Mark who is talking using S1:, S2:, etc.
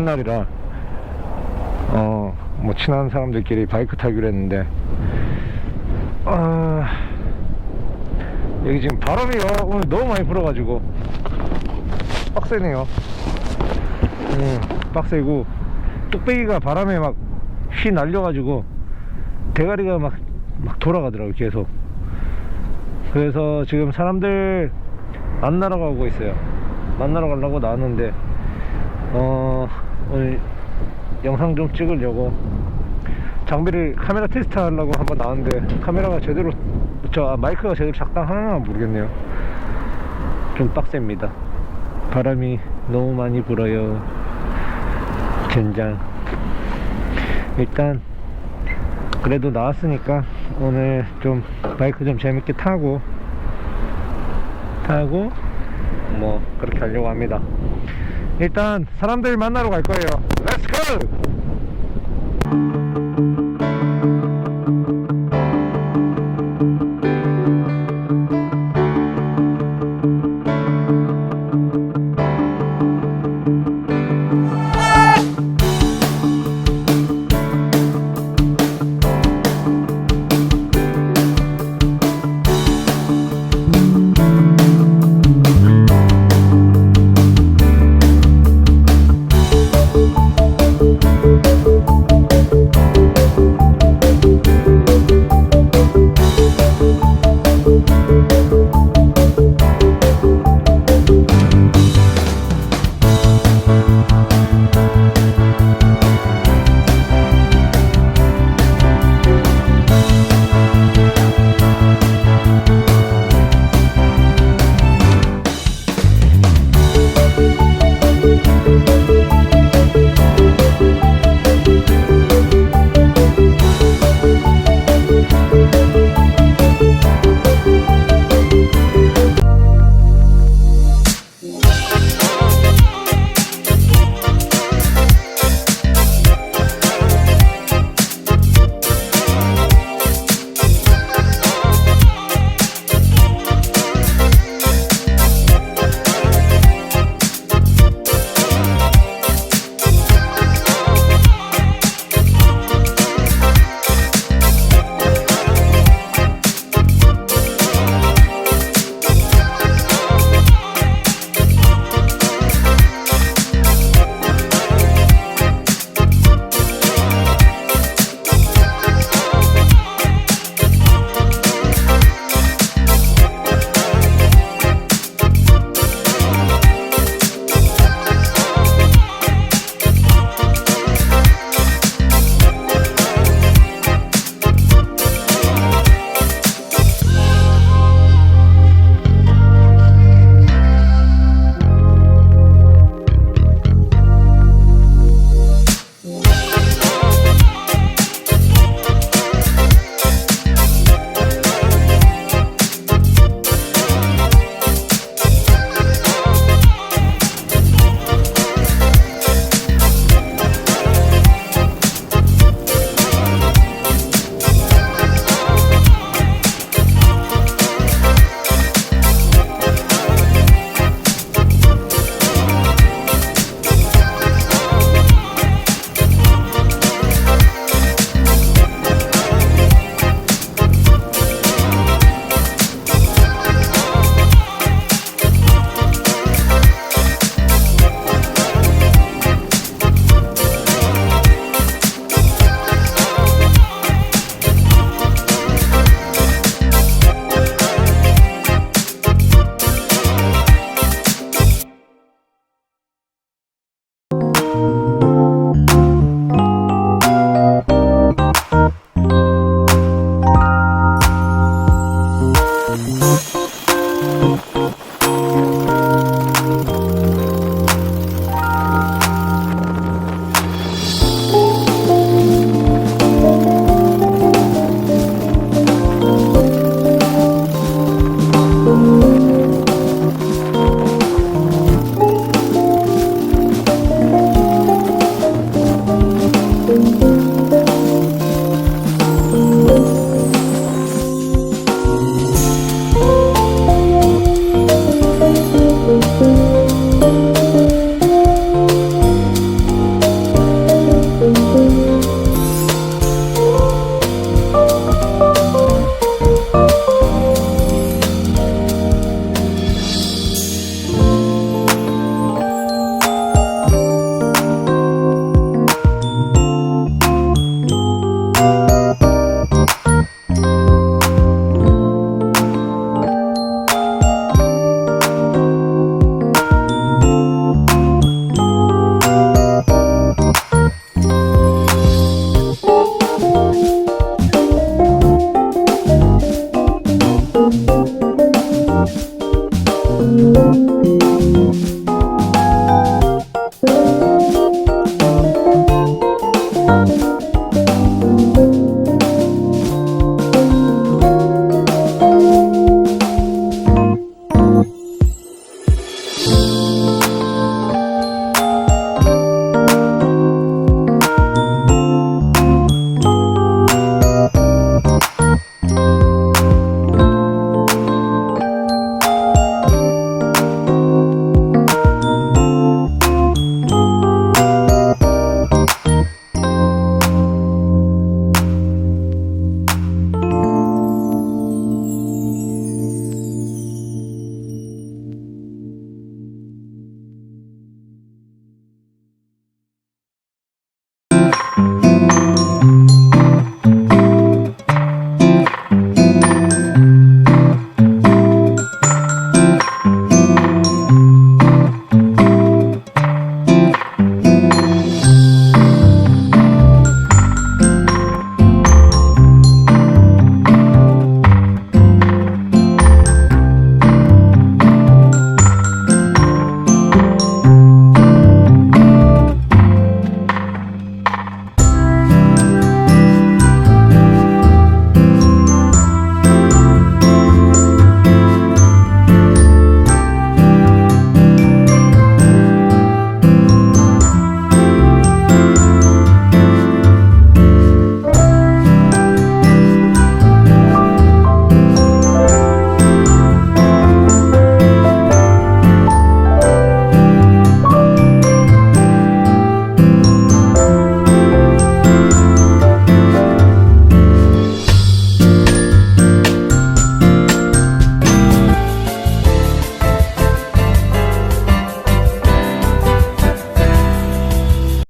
S1: 쉬는 날이라 어 뭐 친한 사람들끼리 바이크 타기로 했는데 아 여기 지금 바람이요. 오늘 너무 많이 불어가지고. 빡세네요. 음 빡세고 뚝배기가 바람에 막 휘 날려가지고 대가리가 막, 막 돌아가더라고요 계속. 그래서 지금 사람들 만나러 가고 있어요. 만나러 가려고 나왔는데 어 오늘 영상 좀 찍으려고 장비를 카메라 테스트 하려고 한번 나왔는데 카메라가 제대로 저 아, 마이크가 제대로 작동하나 모르겠네요. 좀 빡셉니다. 바람이 너무 많이 불어요. 젠장. 일단 그래도 나왔으니까 오늘 좀 바이크 좀 재밌게 타고 타고 뭐 그렇게 하려고 합니다 일단 사람들 만나러 갈 거예요. 렛츠고